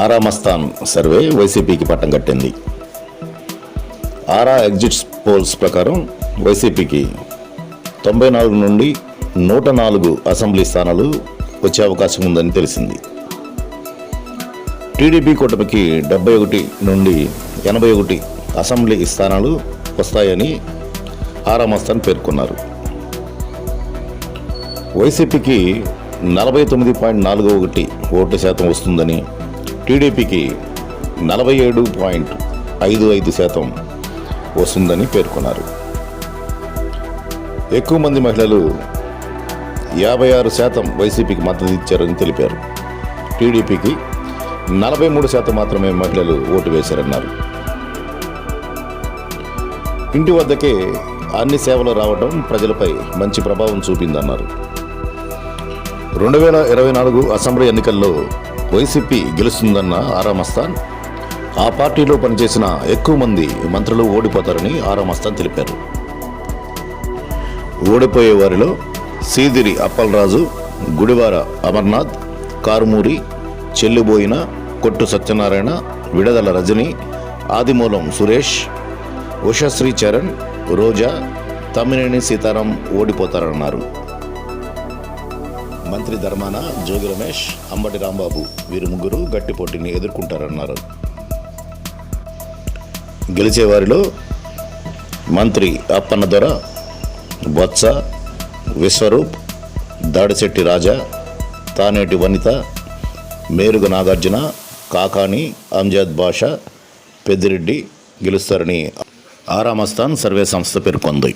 ఆరామస్థాన్ survey వైసీపీకి పట్టం కట్టింది. ఆరా ఎగ్జిట్స్ పోల్స్ ప్రకారం వైసీపీకి తొంభై నాలుగు నుండి నూట నాలుగు అసెంబ్లీ స్థానాలు వచ్చే అవకాశం ఉందని తెలిసింది. టీడీపీ కూటమికి డెబ్బై ఒకటి నుండి ఎనభై ఒకటి అసెంబ్లీ స్థానాలు వస్తాయని ఆరామస్థాన్ పేర్కొన్నారు. వైసీపీకి నలభై తొమ్మిది పాయింట్ నాలుగు ఒకటి ఓటు శాతం వస్తుందని టీడీపీకి నలభై ఏడు పాయింట్ ఐదు ఐదు శాతం వస్తుందని పేర్కొన్నారు. ఎక్కువ మంది మహిళలు యాభై ఆరు శాతం వైసీపీకి మద్దతు ఇచ్చారని తెలిపారు. టీడీపీకి నలభై మూడు శాతం మాత్రమే మహిళలు ఓటు వేశారన్నారు. ఇంటి వద్దకే అన్ని సేవలు రావడం ప్రజలపై మంచి ప్రభావం చూపిందన్నారు. రెండు వేల ఇరవై నాలుగు అసెంబ్లీ ఎన్నికల్లో వైసీపీ గెలుస్తుందన్న ఆరామస్థాన్ ఆ పార్టీలో పనిచేసిన ఎక్కువ మంది మంత్రులు ఓడిపోతారని ఆరామస్థాన్ తెలిపారు. ఓడిపోయే వారిలో సీదిరి అప్పలరాజు గుడివార అమర్నాథ్ కారుమూరి చెల్లిబోయిన కొట్టు సత్యనారాయణ విడదల రజని ఆదిమూలం సురేష్ ఉషశ్రీ చరణ్ రోజా తమ్మినేని సీతారాం ఓడిపోతారన్నారు. మంత్రి ధర్మాన జోగి రమేష్ అంబటి రాంబాబు వీరు ముగ్గురు గట్టి పోటీని ఎదుర్కొంటారన్నారు. గెలిచేవారిలో మంత్రి అప్పన్న దొర బొత్స విశ్వరూప్ దాడిశెట్టి రాజా తానేటి వనిత మేరుగ నాగార్జున కాకాని అంజాద్ బాషా పెద్దిరెడ్డి గెలుస్తారని ఆరామస్థాన్ సర్వే సంస్థ పేర్కొంది.